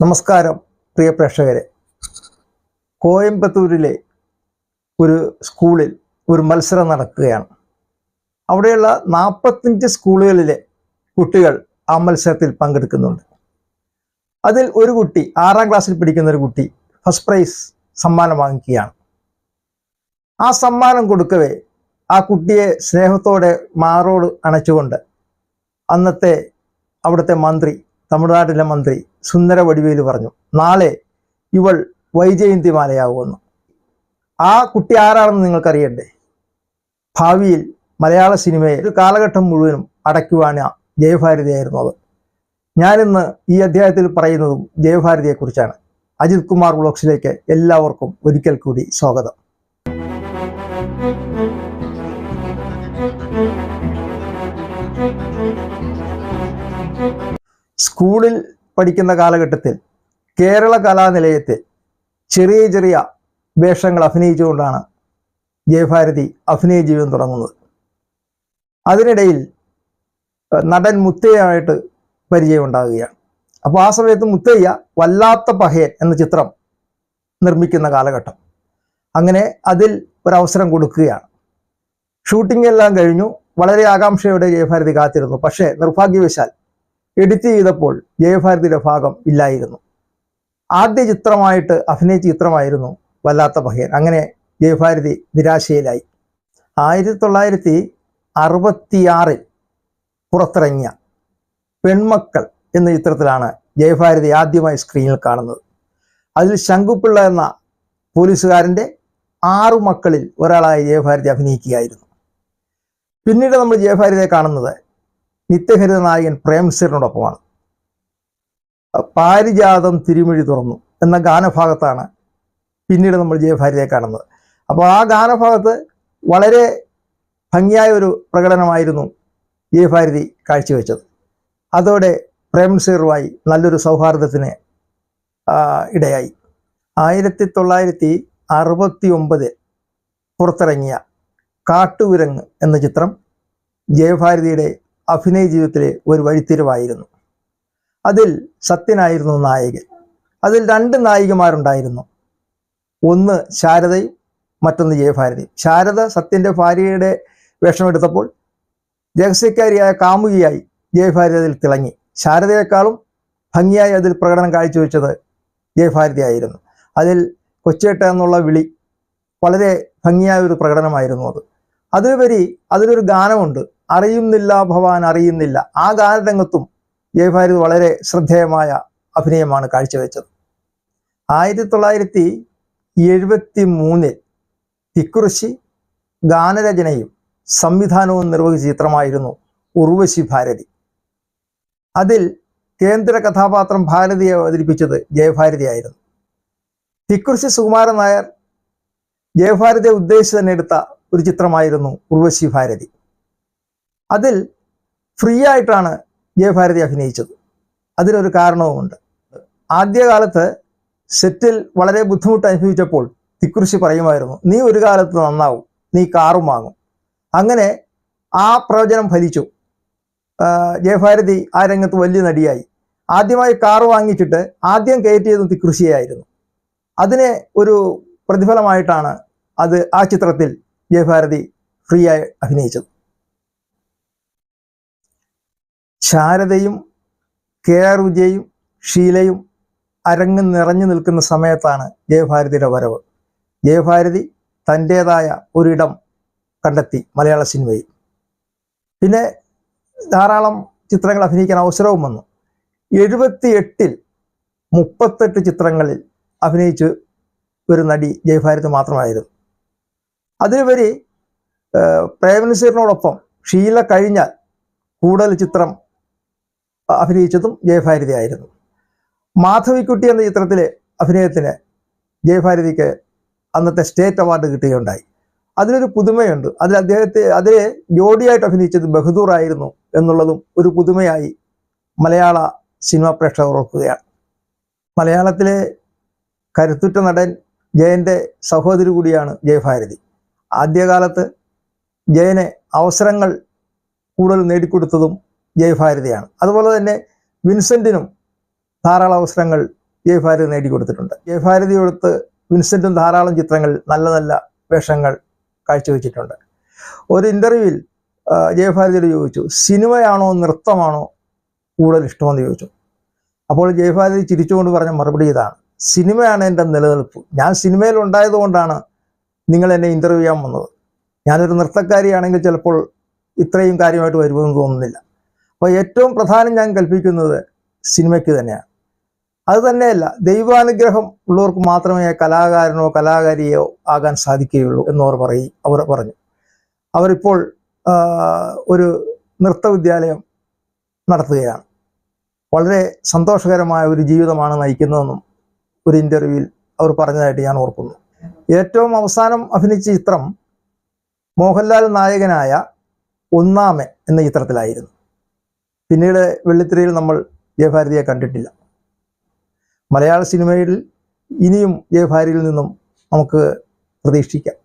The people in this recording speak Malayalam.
നമസ്കാരം പ്രിയ പ്രേക്ഷകരെ. കോയമ്പത്തൂരിലെ ഒരു സ്കൂളിൽ ഒരു മത്സരം നടക്കുകയാണ്. അവിടെയുള്ള നാൽപ്പത്തഞ്ച് സ്കൂളുകളിലെ കുട്ടികൾ ആ മത്സരത്തിൽ പങ്കെടുക്കുന്നുണ്ട്. അതിൽ ഒരു കുട്ടി ആറാം ക്ലാസ്സിൽ പഠിക്കുന്ന ഒരു കുട്ടി ഫസ്റ്റ് പ്രൈസ് സമ്മാനം വാങ്ങിക്കുകയാണ്. ആ സമ്മാനം കൊടുക്കവേ ആ കുട്ടിയെ സ്നേഹത്തോടെ മാറോട് അണച്ചുകൊണ്ട് അന്നത്തെ അവിടുത്തെ മന്ത്രി തമിഴ്നാട്ടിലെ മന്ത്രി സുന്ദര വടിവേലു പറഞ്ഞു നാളെ ഇവൾ വൈജയന്തിമാലയാകുമെന്ന് ആ കുട്ടി ആരാണെന്ന് നിങ്ങൾക്കറിയണ്ടേ? ഭാവിയിൽ മലയാള സിനിമയെ ഒരു കാലഘട്ടം മുഴുവനും അടയ്ക്കുവാന ജയഭാരതിയായിരുന്നു അത് ഞാനിന്ന് ഈ അധ്യായത്തിൽ പറയുന്നതും ജയഭാരതിയെക്കുറിച്ചാണ്. അജിത് കുമാർ വ്ളോഗ്സിലേക്ക് എല്ലാവർക്കും ഒരിക്കൽ കൂടി സ്വാഗതം. സ്കൂളിൽ പഠിക്കുന്ന കാലഘട്ടത്തിൽ കേരള കലാനിലയത്തിൽ ചെറിയ ചെറിയ വേഷങ്ങൾ അഭിനയിച്ചുകൊണ്ടാണ് ജയഭാരതി അഭിനയ ജീവിതം തുടങ്ങുന്നത്. അതിനിടയിൽ നടൻ മുത്തയ്യായിട്ട് പരിചയമുണ്ടാകുകയാണ്. അപ്പോൾ ആ സമയത്ത് മുത്തയ്യ വല്ലാത്ത പഹയൻ എന്ന ചിത്രം നിർമ്മിക്കുന്ന കാലഘട്ടം. അങ്ങനെ അതിൽ ഒരവസരം കൊടുക്കുകയാണ്. ഷൂട്ടിംഗ് എല്ലാം കഴിഞ്ഞു. വളരെ ആകാംക്ഷയോടെ ജയഭാരതി കാത്തിരുന്നു. പക്ഷേ നിർഭാഗ്യവശാൽ എഡിറ്റ് ചെയ്തപ്പോൾ ജയഭാരതിയുടെ ഭാഗം ഇല്ലായിരുന്നു. ആദ്യ ചിത്രമായിട്ട് അഭിനയിച്ച ചിത്രമായിരുന്നു വല്ലാത്ത പഹയൻ. അങ്ങനെ ജയഭാരതി നിരാശയിലായി. ആയിരത്തി തൊള്ളായിരത്തി അറുപത്തിയാറിൽ പുറത്തിറങ്ങിയ പെൺമക്കൾ എന്ന ചിത്രത്തിലാണ് ജയഭാരതി ആദ്യമായി സ്ക്രീനിൽ കാണുന്നത്. അതിൽ ശങ്കുപിള്ള എന്ന പോലീസുകാരന്റെ ആറു മക്കളിൽ ഒരാളായി ജയഭാരതി അഭിനയിക്കുകയായിരുന്നു. പിന്നീട് നമ്മൾ ജയഭാരതിയെ കാണുന്നത് നിത്യഹരിത നായകൻ പ്രേംസിറിനോടൊപ്പമാണ് പാരിജാതം തിരുമൊഴി തുറന്നു എന്ന ഗാനഭാഗത്താണ് പിന്നീട് നമ്മൾ ജയഭാരതിയെ കാണുന്നത്. അപ്പോൾ ആ ഗാനഭാഗത്ത് വളരെ ഭംഗിയായ ഒരു പ്രകടനമായിരുന്നു ജയഭാരതി കാഴ്ചവെച്ചത്. അതോടെ പ്രേംസിറുമായി നല്ലൊരു സൗഹാർദ്ദത്തിന് ഇടയായി. ആയിരത്തി തൊള്ളായിരത്തി അറുപത്തി ഒമ്പതിൽ പുറത്തിറങ്ങിയ കാട്ടുകുരങ്ങ് എന്ന ചിത്രം ജയഭാരതിയുടെ അഭിനയ ജീവിതത്തിലെ ഒരു വഴിത്തിരിവായിരുന്നു. അതിൽ സത്യനായിരുന്നു നായകൻ. അതിൽ രണ്ട് നായികമാരുണ്ടായിരുന്നു. ഒന്ന് ശാരദയും മറ്റൊന്ന് ജയഭാരതി ശാരദ സത്യന്റെ ഭാര്യയുടെ വേഷമെടുത്തപ്പോൾ രഹസ്യക്കാരിയായ കാമുകിയായി ജയഭാരതി അതിൽ തിളങ്ങി. ശാരദയെക്കാളും ഭംഗിയായി അതിൽ പ്രകടനം കാഴ്ചവെച്ചത് ജയഭാരതി ആയിരുന്നു അതിൽ കൊച്ചേട്ട എന്നുള്ള വിളി വളരെ ഭംഗിയായ ഒരു പ്രകടനമായിരുന്നു അത്. അതിലുപരി അതിലൊരു ഗാനമുണ്ട്. അറിയുന്നില്ല ഭവാൻ അറിയുന്നില്ല. ആ ഗാനരംഗത്തും ജയഭാരി വളരെ ശ്രദ്ധേയമായ അഭിനയമാണ് കാഴ്ചവെച്ചത്. ആയിരത്തി തൊള്ളായിരത്തി എഴുപത്തി മൂന്നിൽ തിക്കുറിശി ഗാനരചനയും സംവിധാനവും നിർവഹിച്ച ചിത്രമായിരുന്നു ഉർവശി ഭാരതി. അതിൽ കേന്ദ്ര കഥാപാത്രം ഭാരതിയെ അവതരിപ്പിച്ചത് ജയഭാരതിയായിരുന്നു. തിക്കുറിശി സുകുമാരൻ നായർ ജയഭാരതിയെ ഉദ്ദേശിച്ച് തന്നെ എടുത്ത ഒരു ചിത്രമായിരുന്നു ഉർവശി ഭാരതി. അതിൽ ഫ്രീ ആയിട്ടാണ് ജയഭാരതി അഭിനയിച്ചത്. അതിനൊരു കാരണവുമുണ്ട്. ആദ്യകാലത്ത് സെറ്റിൽ വളരെ ബുദ്ധിമുട്ട് അനുഭവിച്ചപ്പോൾ തിക്കുറിശി പറയുമായിരുന്നു നീ ഒരു കാലത്ത് നന്നാവും നീ കാറും വാങ്ങും. അങ്ങനെ ആ പ്രവചനം ഫലിച്ചു. ജയഭാരതി ആ രംഗത്ത് വലിയ നടിയായി. ആദ്യമായി കാറ് വാങ്ങിച്ചിട്ട് ആദ്യം കയറ്റിയതും തിക്കുറിശിയായിരുന്നു. അതിനെ ഒരു പ്രതിഫലമായിട്ടാണ് അത് ആ ചിത്രത്തിൽ ജയഭാരതി ഫ്രീ ആയി അഭിനയിച്ചത്. ശാരദയും കെ ആർ വിജയും ഷീലയും അരങ്ങ് നിറഞ്ഞു നിൽക്കുന്ന സമയത്താണ് ജയഭാരതിയുടെ വരവ്. ജയഭാരതി തന്റേതായ ഒരിടം കണ്ടെത്തി മലയാള സിനിമയിൽ. പിന്നെ ധാരാളം ചിത്രങ്ങൾ അഭിനയിക്കാൻ അവസരവും വന്നു. എഴുപത്തി എട്ടിൽ മുപ്പത്തെട്ട് ചിത്രങ്ങളിൽ അഭിനയിച്ച് ഒരു നടി ജയഭാരതി മാത്രമായിരുന്നു. അതിലുപരി ഏഹ്, പ്രേമനസീറിനോടൊപ്പം ഷീല കഴിഞ്ഞാൽ കൂടുതൽ ചിത്രം അഭിനയിച്ചതും ജയഭാരതി ആയിരുന്നു മാധവിക്കുട്ടി എന്ന ചിത്രത്തിലെ അഭിനയത്തിന് ജയഭാരതിക്ക് അന്നത്തെ സ്റ്റേറ്റ് അവാർഡ് കിട്ടുകയുണ്ടായി. അതിലൊരു പുതുമയുണ്ട്. അതിൽ അദ്ദേഹത്തെ അതിലെ ജോഡിയായിട്ട് അഭിനയിച്ചത് ബഹദൂർ ആയിരുന്നു എന്നുള്ളതും ഒരു പുതുമയായി മലയാള സിനിമാ പ്രേക്ഷകർ ഓർക്കുകയാണ്. മലയാളത്തിലെ കരുത്തുറ്റ നടൻ ജയന്റെ സഹോദരി കൂടിയാണ് ജയഭാരതി. ആദ്യകാലത്ത് ജയന് അവസരങ്ങൾ കൂടുതൽ നേടിക്കൊടുത്തതും ജയഭാരതിയാണ്. അതുപോലെ തന്നെ വിൻസെന്റിനും ധാരാളം അവസരങ്ങൾ ജയഭാരതി നേടിക്കൊടുത്തിട്ടുണ്ട്. ജയഭാരതി കൊടുത്ത് വിൻസെന്റും ധാരാളം ചിത്രങ്ങൾ നല്ല നല്ല വേഷങ്ങൾ കാഴ്ചവെച്ചിട്ടുണ്ട്. ഒരു ഇന്റർവ്യൂവിൽ ജയഭാരതിയോട് ചോദിച്ചു സിനിമയാണോ നൃത്തമാണോ കൂടുതൽ ഇഷ്ടമെന്ന് ചോദിച്ചു? അപ്പോൾ ജയഭാരതി ചിരിച്ചുകൊണ്ട് പറഞ്ഞ മറുപടി ഇതാണ്. സിനിമയാണ് എന്റെ നിലനിൽപ്പ്. ഞാൻ സിനിമയിൽ ഉണ്ടായതുകൊണ്ടാണ് നിങ്ങൾ എന്നെ ഇന്റർവ്യൂ ചെയ്യാൻ വന്നത്. ഞാനൊരു നൃത്തക്കാരിയാണെങ്കിൽ ചിലപ്പോൾ ഇത്രയും കാര്യമായിട്ട് വരുമെന്ന് തോന്നുന്നില്ല. അപ്പോൾ ഏറ്റവും പ്രധാനം ഞാൻ കൽപ്പിക്കുന്നത് സിനിമയ്ക്ക് തന്നെയാണ്. അത് തന്നെയല്ല ദൈവാനുഗ്രഹം ഉള്ളവർക്ക് മാത്രമേ കലാകാരനോ കലാകാരിയോ ആകാൻ സാധിക്കുകയുള്ളൂ എന്നവർ പറയും അവർ പറഞ്ഞു. അവരിപ്പോൾ ഒരു നൃത്ത വിദ്യാലയം നടത്തുകയാണ്. വളരെ സന്തോഷകരമായ ഒരു ജീവിതമാണ് നയിക്കുന്നതെന്നും ഒരു ഇന്റർവ്യൂവിൽ അവർ പറഞ്ഞതായിട്ട് ഞാൻ ഓർക്കുന്നു. ഏറ്റവും അവസാനം അഭിനയിച്ച ചിത്രം മോഹൻലാൽ നായകനായ ഒന്നാമൻ എന്ന ചിത്രത്തിലായിരുന്നു. പിന്നീട് വെള്ളിത്തിരയിൽ നമ്മൾ ജയഭാരതിയെ കണ്ടിട്ടില്ല. മലയാള സിനിമയിൽ ഇനിയും ജയഭാരതിയിൽ നിന്നും നമുക്ക് പ്രതീക്ഷിക്കാം.